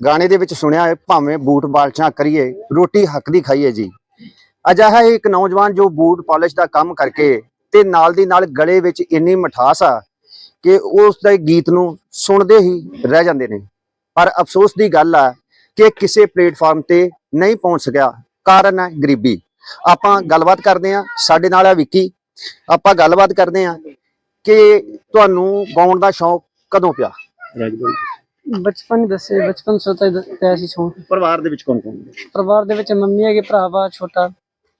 ਗਾਣੇ ਦੇ ਵਿੱਚ ਸੁਣਿਆ ਹੈ, ਭਾਵੇਂ ਬੂਟ ਬਾਲਸ਼ਾਂ ਕਰੀਏ, ਰੋਟੀ ਹੱਕ ਦੀ ਖਾਈਏ ਜੀ। ਅਜਿਹਾ ਇੱਕ ਨੌਜਵਾਨ ਜੋ ਬੂਟ ਪਾਲਿਸ਼ ਦਾ ਕੰਮ ਕਰਕੇ ਤੇ ਨਾਲ ਦੀ ਨਾਲ ਗਲੇ ਵਿੱਚ ਇੰਨੀ ਮਠਾਸ ਆ ਕਿ ਉਸ ਦੇ ਗੀਤ ਨੂੰ ਸੁਣਦੇ ਹੀ ਰਹਿ ਜਾਂਦੇ ਨੇ। ਪਰ ਅਫਸੋਸ ਦੀ ਗੱਲ ਆ ਕਿ ਕਿਸੇ ਪਲੇਟਫਾਰਮ ਤੇ ਨਹੀਂ ਪਹੁੰਚ ਸਕਿਆ। ਕਾਰਨ ਹੈ ਗਰੀਬੀ। ਆਪਾਂ ਗੱਲਬਾਤ ਕਰਦੇ ਆ ਸਾਡੇ ਨਾਲ ਆ ਵਿੱਕੀ। ਆਪਾਂ ਗੱਲਬਾਤ ਕਰਦੇ ਆ ਕਿ ਤੁਹਾਨੂੰ ਗਾਉਣ ਦਾ ਸ਼ੌਕ ਕਦੋਂ ਪਿਆ? ਬਚਪਨ ਦੱਸੇ ਬਚਪਨ ਤੋਂ ਤਾਂ ਦ- ਪਿਆ ਸੀ ਸ਼ੌਂਕ ਪਰਿਵਾਰ ਦੇ ਵਿੱਚ ਕੌਣ ਕੌਣ ਪਰਿਵਾਰ ਦੇ ਵਿੱਚ ਮੰਮੀ ਹੈਗੇ ਭਰਾ ਵਾ ਛੋਟਾ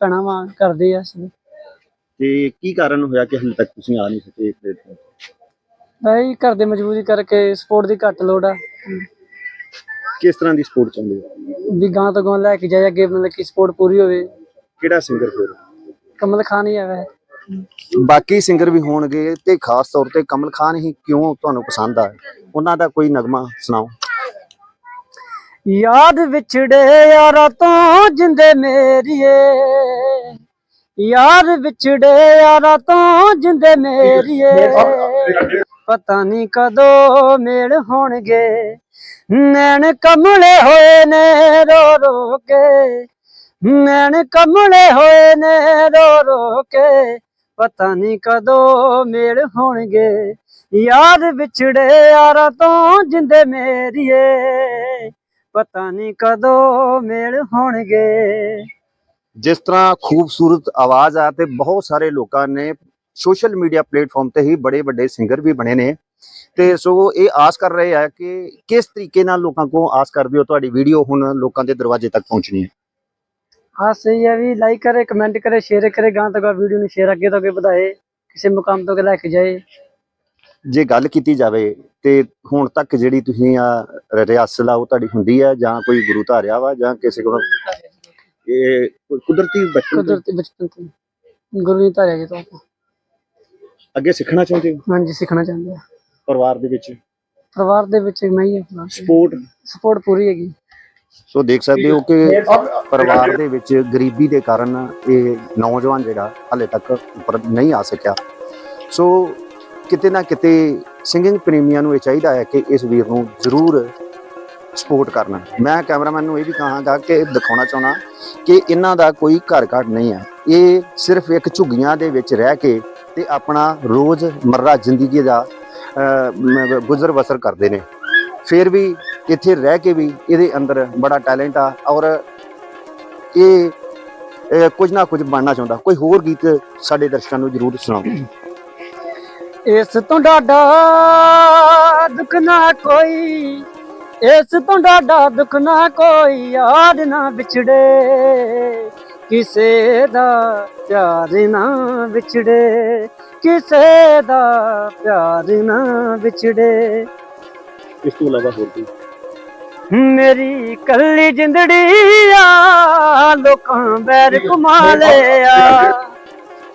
ਭੈਣਾਂ ਵਾ ਕਰਦੇ ਆ ਸਭ। ਤੇ ਕੀ ਕਾਰਨ ਹੋਇਆ ਕਿ ਹਲੇ ਤੱਕ ਤੁਸੀਂ ਆ ਨਹੀਂ ਸਕੇ ਪਲੇਟਫਾਰਮ ਭਾਈ ਘਰ ਦੇ ਮਜਬੂਰੀ ਕਰਕੇ ਸਪੋਰਟ ਦੀ ਘੱਟ ਲੋੜ ਆ। ਕਿਸ ਤਰ੍ਹਾਂ ਦੀ ਸਪੋਰਟ ਚਾਹੁੰਦੇ ਹੋ? ਵੀ ਗਾਂ ਤੋਂ ਗਾਂ ਲੈ ਕੇ ਜਾਏ ਅੱਗੇ ਮਤਲਬ ਕਿ ਸਪੋਰਟ ਪੂਰੀ ਹੋਵੇ। ਕਿਹੜਾ ਸਿੰਗਰ ਫਿਰ? ਕਮਲ ਖਾਨ ਹੀ ਆਵੇ ਬਾਕੀ ਸਿੰਗਰ ਵੀ ਹੋਣਗੇ ਤੇ ਖਾਸ ਤੌਰ ਤੇ ਕਮਲ ਖਾਨ ਹੀ ਕਿਉਂ ਤੁਹਾਨੂੰ ਪਸੰਦ ਆ? ਉਹਨਾਂ ਦਾ ਕੋਈ ਨਗਮਾ ਸੁਣਾਓ। ਯਾਦ ਵਿਛੜੇ ਯਾਰਾਂ ਤੋਂ ਜਿੰਦੇ ਮੇਰੀਏ। ਯਾਰ ਵਿਛੜੇ ਯਾਰਾਂ ਤੋਂ ਜਿੰਦੇ ਮੇਰੀਏ। ਪਤਾ ਨਹੀਂ ਕਦੋਂ ਮੇਲ ਹੋਣਗੇ। ਨੈਣ ਕਮਲੇ ਹੋਏ ਨੇ ਰੋ ਰੋ ਕੇ। ਨੈਣ ਕਮਲੇ ਹੋਏ ਨੇ ਰੋ ਰੋ ਕੇ। ਪਤਾ ਨਹੀਂ ਕਦੋਂ ਮੇਲ ਹੋਣਗੇ। ਯਾਰ ਵਿਛੜੇ ਯਾਰਾਂ ਤੋਂ ਜਿੰਦੇ ਮੇਰੀਏ। ਪਤਾ ਨਹੀਂ ਕਦੋਂ ਮੇਲ ਹੋਣਗੇ। ਜਿਸ ਤਰ੍ਹਾਂ ਖੂਬਸੂਰਤ ਆਵਾਜ਼ ਆ ਤੇ ਬਹੁਤ ਸਾਰੇ ਲੋਕਾਂ ਨੇ ਸੋਸ਼ਲ ਮੀਡੀਆ ਪਲੇਟਫਾਰਮ ਤੇ ਹੀ ਬੜੇ ਵੱਡੇ ਸਿੰਗਰ ਵੀ ਬਣੇ ਨੇ। ਤੇ ਸੋ ਇਹ ਆਸ ਕਰ ਰਹੇ ਆ ਕਿ ਕਿਸ ਤਰੀਕੇ ਨਾਲ ਲੋਕਾਂ ਕੋਲ ਆਸ ਕਰਦੇ ਹੋ? ਤੁਹਾਡੀ ਵੀਡੀਓ ਹੁਣ ਲੋਕਾਂ ਦੇ ਦਰਵਾਜ਼ੇ ਤੱਕ ਪਹੁੰਚਣੀ ਹੈ। ਹਾਂ ਸਹੀ ਹੈ ਵੀ ਲਾਈਕ ਕਰੇ ਕਮੈਂਟ ਕਰੇ ਸ਼ੇਅਰ ਕਰੇ ਗਾਂ ਤੱਕ ਵੀਡੀਓ ਨੂੰ ਸ਼ੇਅਰ ਅੱਗੇ ਤੋਂ ਅੱਗੇ ਵਧਾਏ ਕਿਸੇ ਮੁਕਾਮ ਤੋਂ ਅੱਗੇ ਲੈ ਕੇ ਜਾਏ। ਜੇ ਗੱਲ ਕੀਤੀ ਜਾਵੇ ਤੇ ਹੁਣ ਤੱਕ ਜਿਹੜੀ ਤੁਸੀਂ ਆ ਰਿਆਸਲ ਆ ਉਹ ਤੁਹਾਡੀ ਹੁੰਦੀ ਹੈ ਜਾਂ ਕੋਈ ਗੁਰੂ ਧਾਰਿਆ ਵਾ ਜਾਂ ਕਿਸੇ ਕੋਲ? ਇਹ ਕੋਈ ਕੁਦਰਤੀ ਬਚਪਨ ਤੋਂ? ਕੁਦਰਤੀ ਬਚਪਨ ਤੋਂ। ਗੁਰੂ ਨੇ ਧਾਰਿਆ ਜੀ ਤੋਂ ਆਪਾਂ। ਅੱਗੇ ਸਿੱਖਣਾ ਚਾਹੁੰਦੇ ਹੋ? ਹਾਂਜੀ ਸਿੱਖਣਾ ਚਾਹੁੰਦੇ ਆ। ਪਰਿਵਾਰ ਦੇ ਵਿੱਚ? ਪਰਿਵਾਰ ਦੇ ਵਿੱਚ ਮੈਂ ਹੀ ਸਪੋਰਟ ਸਪੋਰਟ ਪੂਰੀ ਹੈਗੀ। ਸੋ ਦੇਖ ਸਕਦੇ ਹੋ ਕਿ ਪਰਿਵਾਰ ਦੇ ਵਿੱਚ ਗਰੀਬੀ ਦੇ ਕਾਰਨ ਇਹ ਨੌਜਵਾਨ ਜਿਹੜਾ ਹਾਲੇ ਤੱਕ ਉੱਪਰ ਨਹੀਂ ਆ ਸਕਿਆ। ਸੋ ਕਿਤੇ ਨਾ ਕਿਤੇ ਸਿੰਗਿੰਗ ਪ੍ਰੇਮੀਆਂ ਨੂੰ ਇਹ ਚਾਹੀਦਾ ਹੈ ਕਿ ਇਸ ਵੀਰ ਨੂੰ ਜ਼ਰੂਰ ਸਪੋਰਟ ਕਰਨਾ। ਮੈਂ ਕੈਮਰਾਮੈਨ ਨੂੰ ਇਹ ਵੀ ਕਹਾਂਗਾ ਕਿ ਦਿਖਾਉਣਾ ਚਾਹਣਾ ਕਿ ਇਹਨਾਂ ਦਾ ਕੋਈ ਘਰ ਘਾਟ ਨਹੀਂ ਹੈ। ਇਹ ਸਿਰਫ ਇੱਕ ਝੁੱਗੀਆਂ ਦੇ ਵਿੱਚ ਰਹਿ ਕੇ ਤੇ ਆਪਣਾ ਰੋਜ਼ ਮਰਰਾ ਜ਼ਿੰਦਗੀ ਦਾ ਗੁਜ਼ਰ ਬਸਰ ਕਰਦੇ ਨੇ। ਫਿਰ ਵੀ ਇੱਥੇ ਰਹਿ ਕੇ ਵੀ ਇਹਦੇ ਅੰਦਰ ਬੜਾ ਟੈਲੈਂਟ ਆ ਔਰ ਇਹ ਇਹ ਕੁਝ ਨਾ ਕੁਝ ਬਣਨਾ ਚਾਹੁੰਦਾ। ਕੋਈ ਹੋਰ ਗੀਤ ਸਾਡੇ ਦਰਸ਼ਕਾਂ ਨੂੰ ਜ਼ਰੂਰ ਸੁਣਾਓ। ਇਸ ਤੋਂ ਡਾਡਾ ਦੁੱਖ ਨਾ ਕੋਈ ਇਸ ਤੋਂ ਡਾਡਾ ਦੁੱਖ ਨਾ ਕੋਈ ਯਾਦ ਨਾ ਵਿਛੜੇ ਕਿਸੇ ਦਾ ਪਿਆਰ ਨਾ ਵਿਛੜੇ ਕਿਸੇ ਦਾ ਪਿਆਰ ਨਾ ਵਿਛੜੇ। ਇਸ ਤੋਂ ਇਲਾਵਾ ਹੋਰ ਕੋਈ? ਮੇਰੀ ਕੱਲੀ ਜਿੰਦੜੀ ਆ ਲੋਕਾਂ ਬੈਰ ਕਮਾ ਲਿਆ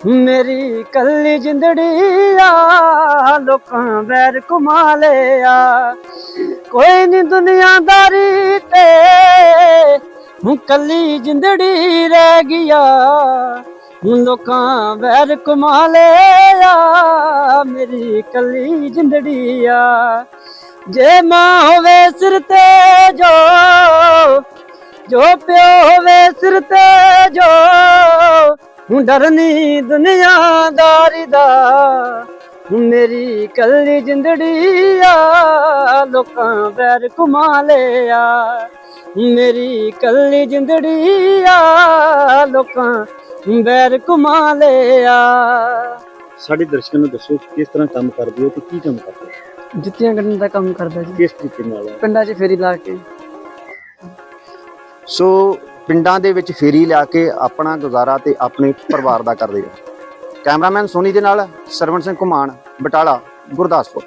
ਮੇਰੀ ਕੱਲੀ ਜਿੰਦੜੀ ਆ ਲੋਕਾਂ ਬੈਰ ਕਮਾ ਲਿਆ ਕੋਈ ਨਹੀਂ ਦੁਨੀਆਦਾਰੀ ਤੇ ਹੁਣ ਕੱਲੀ ਜਿੰਦੜੀ ਰਹਿ ਗਿਆ। ਹੁਣ ਲੋਕਾਂ ਬੈਰ ਕਮਾ ਲਿਆ ਮੇਰੀ ਕੱਲੀ ਜਿੰਦੜੀ ਆ। ਜੇ ਮਾਂ ਹੋਵੇ ਸਿਰ ਤੇ ਜੋ ਜੋ ਪਿਓ ਹੋਵੇ ਸਿਰ ਤੇ ਜੋ, ਹੁਣ ਡਰਨੀ ਦੁਨੀਆਦਾਰੀ ਦਾ ਮੇਰੀ ਕੱਲੀ ਜਿੰਦੜੀ ਆ, ਲੋਕਾਂ ਬੈਰ ਕਮਾ ਲਿਆ। ਮੇਰੀ ਕੱਲੀ ਜਿੰਦੜੀ ਆ, ਲੋਕਾਂ ਬੈਰ ਕਮਾ ਲਿਆ। ਸਾਡੇ ਦਰਸ਼ਕਾਂ ਨੂੰ ਦੱਸੋ, ਕਿਸ ਤਰ੍ਹਾਂ ਕੰਮ ਕਰਦੇ ਹੋ ਤੇ ਕੀ ਕੰਮ ਕਰਦੇ ਹੋ? ਜੁੱਤੀਆਂ ਕੱਢਣ ਦਾ ਕੰਮ ਕਰਦਾ ਜੀ। ਕਿਸ ਤਰੀਕੇ ਨਾਲ? ਪਿੰਡਾਂ 'ਚ ਫੇਰੀ ਲਾ ਕੇ। ਸੋ ਪਿੰਡਾਂ ਦੇ ਵਿੱਚ ਫੇਰੀ ਲਿਆ ਕੇ ਆਪਣਾ ਗੁਜ਼ਾਰਾ ਤੇ ਆਪਣੇ ਪਰਿਵਾਰ ਦਾ ਕਰਦੇ ਹੋ ਕੈਮਰਾਮੈਨ ਸੋਨੀ ਦੇ ਨਾਲ ਸਰਵਣ ਸਿੰਘ ਘੁਮਾਣ ਬਟਾਲਾ ਗੁਰਦਾਸਪੁਰ।